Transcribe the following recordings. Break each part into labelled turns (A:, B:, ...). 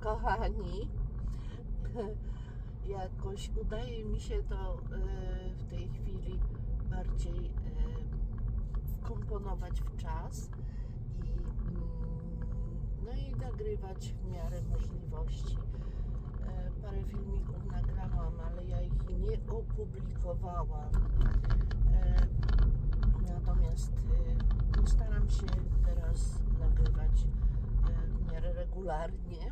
A: kochani, jakoś udaje mi się to e, w tej chwili bardziej e, wkomponować w czas i, mm, no i nagrywać w miarę możliwości. E, Parę filmików nagrałam, ale ja ich nie opublikowałam. Natomiast staram się teraz nagrywać w miarę regularnie.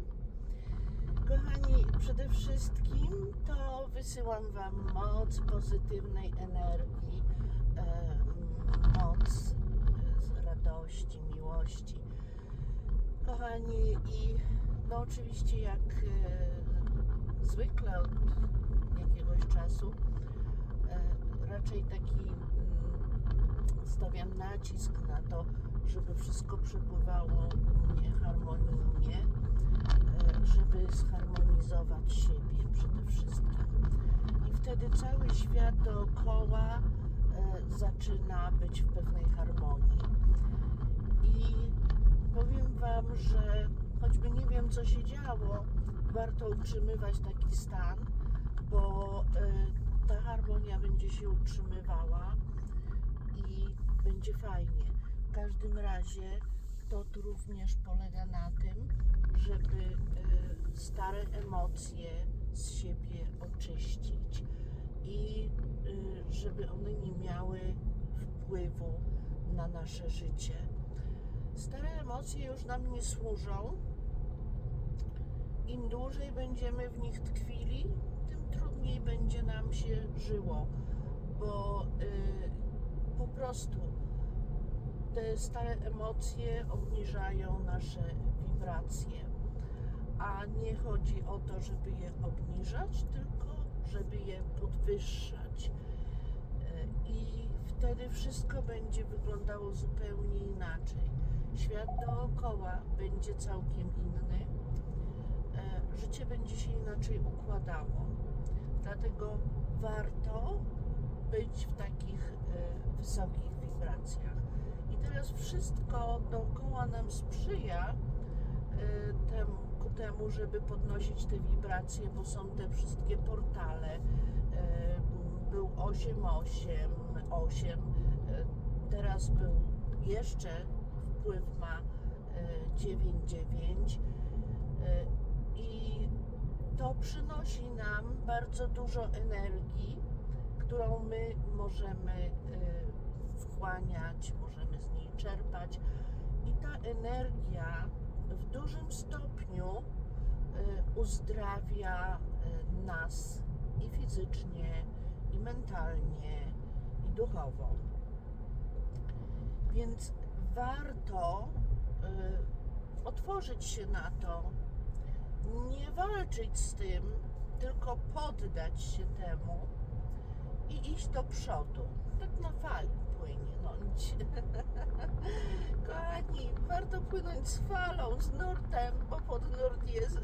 A: Przede wszystkim to wysyłam Wam moc pozytywnej energii, e, moc e, z radości, miłości. Kochani, i no oczywiście jak e, zwykle od jakiegoś czasu e, raczej taki mm, stawiam nacisk na to, żeby wszystko przepływało u mnie harmonijnie, e, żeby zharmonizować siebie przede wszystkim. I wtedy cały świat dookoła e, zaczyna być w pewnej harmonii. I powiem Wam, że choćby nie wiem, co się działo, warto utrzymywać taki stan, bo e, ta harmonia będzie się utrzymywała i będzie fajnie. W każdym razie to również polega na tym, żeby e, stare emocje z siebie oczyścić i e, żeby one nie miały wpływu na nasze życie. Stare emocje już nam nie służą. Im dłużej będziemy w nich tkwili, tym trudniej będzie nam się żyło, bo y, po prostu te stare emocje obniżają nasze wibracje. A nie chodzi o to, żeby je obniżać, tylko żeby je podwyższać. Y, I wtedy wszystko będzie wyglądało zupełnie inaczej. Świat dookoła będzie całkiem inny. E, Życie będzie się inaczej układało. Dlatego warto być w takich e, wysokich wibracjach. I teraz wszystko dookoła nam sprzyja e, temu, ku temu, żeby podnosić te wibracje, bo są te wszystkie portale. E, Był 888, 8, e, teraz był jeszcze wpływ ma e, 99 e, i to przynosi nam bardzo dużo energii, którą my możemy wchłaniać, możemy z niej czerpać. I ta energia w dużym stopniu e, uzdrawia e, nas i fizycznie, i mentalnie, i duchowo. Więc warto y, otworzyć się na to, nie walczyć z tym, tylko poddać się temu i iść do przodu. Tak na fali płynąć. Kochani, warto płynąć z falą, z nurtem, bo pod nurt jest,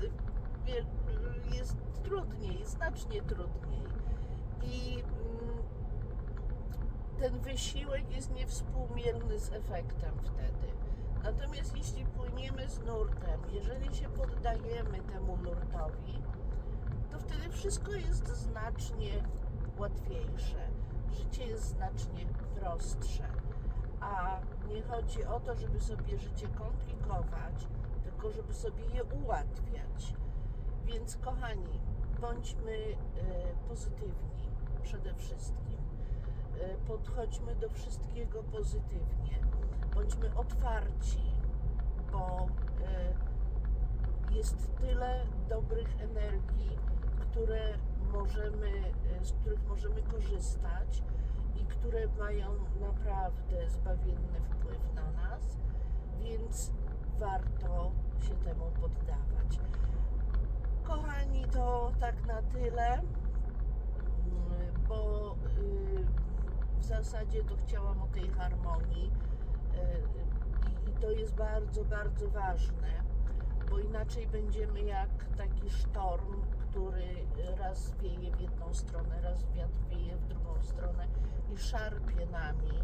A: jest trudniej, znacznie trudniej. I mm, ten wysiłek jest niewspółmierny z efektem wtedy. Natomiast jeśli płyniemy z nurtem, jeżeli się poddajemy temu nurtowi, to wtedy wszystko jest znacznie łatwiejsze. Życie jest znacznie prostsze. A nie chodzi o to, żeby sobie życie komplikować, tylko żeby sobie je ułatwiać. Więc kochani, bądźmy e, pozytywni przede wszystkim. E, Podchodźmy do wszystkiego pozytywnie. Bądźmy otwarci, bo e, jest tyle dobrych energii, które możemy, z których możemy korzystać i które mają naprawdę zbawienny wpływ na nas, więc warto się temu poddawać. Kochani, to tak na tyle, bo y, w zasadzie to chciałam o tej harmonii y, i- to jest bardzo, bardzo ważne, bo inaczej będziemy jak taki sztorm, który raz wieje w stronę, raz wiatr wieje w drugą stronę i szarpie nami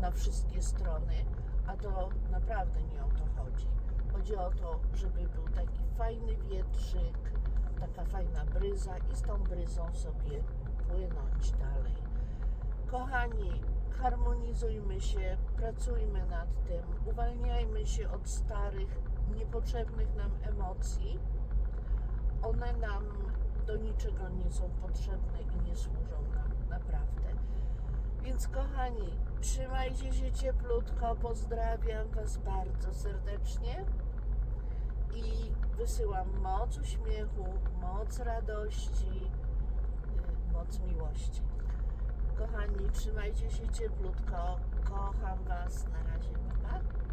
A: na wszystkie strony, a to naprawdę nie o to chodzi. Chodzi o to, żeby był taki fajny wietrzyk, taka fajna bryza i z tą bryzą sobie płynąć dalej. Kochani, harmonizujmy się, pracujmy nad tym, uwalniajmy się od starych, niepotrzebnych nam emocji. One nam do niczego nie są potrzebne i nie służą nam naprawdę. Więc kochani, trzymajcie się cieplutko, pozdrawiam Was bardzo serdecznie i wysyłam moc uśmiechu, moc radości, y, moc miłości. Kochani, trzymajcie się cieplutko, kocham Was, na razie, pa, pa.